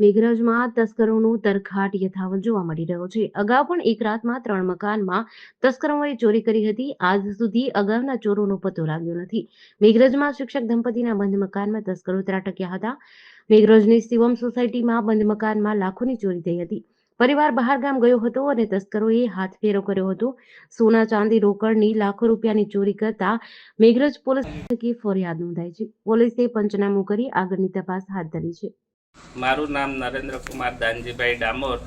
મેઘરજમાં તસ્કરોનો તરખાટ યથાવત જોવા મળી રહ્યો છે. અગાઉ પણ એક રાતમાં ત્રણ મકાનમાં તસ્કરોએ ચોરી કરી હતી. આજ સુધી અગાઉના ચોરોનો પત્તો લાગ્યો નથી. મેઘરજમાં શિક્ષક દંપતીના બંધ મકાનમાં તસ્કરો ત્રાટક્યા હતા. મેઘરજની શિવમ સોસાયટીમાં બંધ મકાનમાં લાખોની ચોરી થઈ હતી. પરિવાર બહાર ગામ ગયો હતો અને તસ્કરોએ હાથ ફેરો કર્યો હતો. સોના ચાંદી રોકડની લાખો રૂપિયાની ચોરી કરતા મેઘરજ પોલીસ ફરિયાદ નોંધાઈ છે. પોલીસે પંચનામું કરી આગળની તપાસ હાથ ધરી છે. મારું નામ નરેન્દ્રકુમાર દાનજીભાઈ ડામોર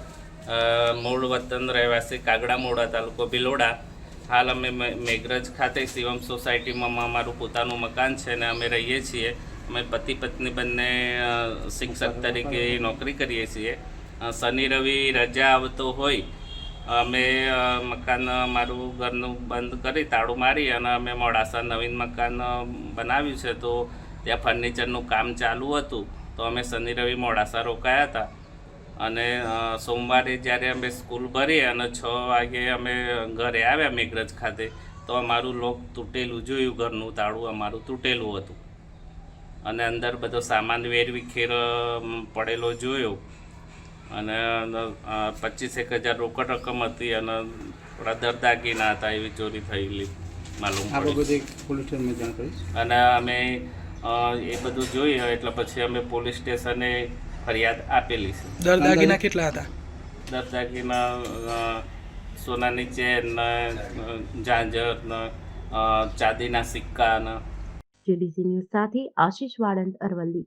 મૂળ વતન રહેવાસી કાગડામોડા તાલુકો ભિલોડા. હાલ અમે મેઘરજ ખાતે શિવમ સોસાયટીમાં અમારું પોતાનું મકાન છે અને અમે રહીએ છીએ. અમે પતિ પત્ની બંને શિક્ષક તરીકે નોકરી કરીએ છીએ. શનિ રવિ રજા આવતો હોય, અમે મકાન અમારું ઘરનું બંધ કરી તાળું મારી અને અમે મોડાસા નવીન મકાન બનાવ્યું છે તો ત્યાં ફર્નિચરનું કામ ચાલુ હતું. તો અમે શનિ રવિ મોડાસા રોકાયા હતા. અને સોમવારે જ્યારે અમે સ્કૂલ ભરી અને છ વાગે અમે ઘરે આવ્યા મેઘરજ ખાતે તો અમારું લોક તૂટેલું જોયું ઘરનું તાળું અમારું તૂટેલું હતું. અને અંદર બધો સામાન વેરવિખેર પડેલો જોયો. અને પચીસ એક હજાર રોકડ રકમ હતી અને થોડા દરદાગીના હતા એવી ચોરી થયેલી માલુમ અને અમે એ બધું જોઈએ એટલે પછી અમે પોલીસ સ્ટેશને ફરિયાદ આપેલી છે. દર દાગીના કેટલા હતા? દાગીના સોનાની ચેન ઝાંઝર ને, ચાંદીના સિક્કા ને જેડીસી ન્યૂઝ સાથે આશીષ વાળંદ અરવલ્લી.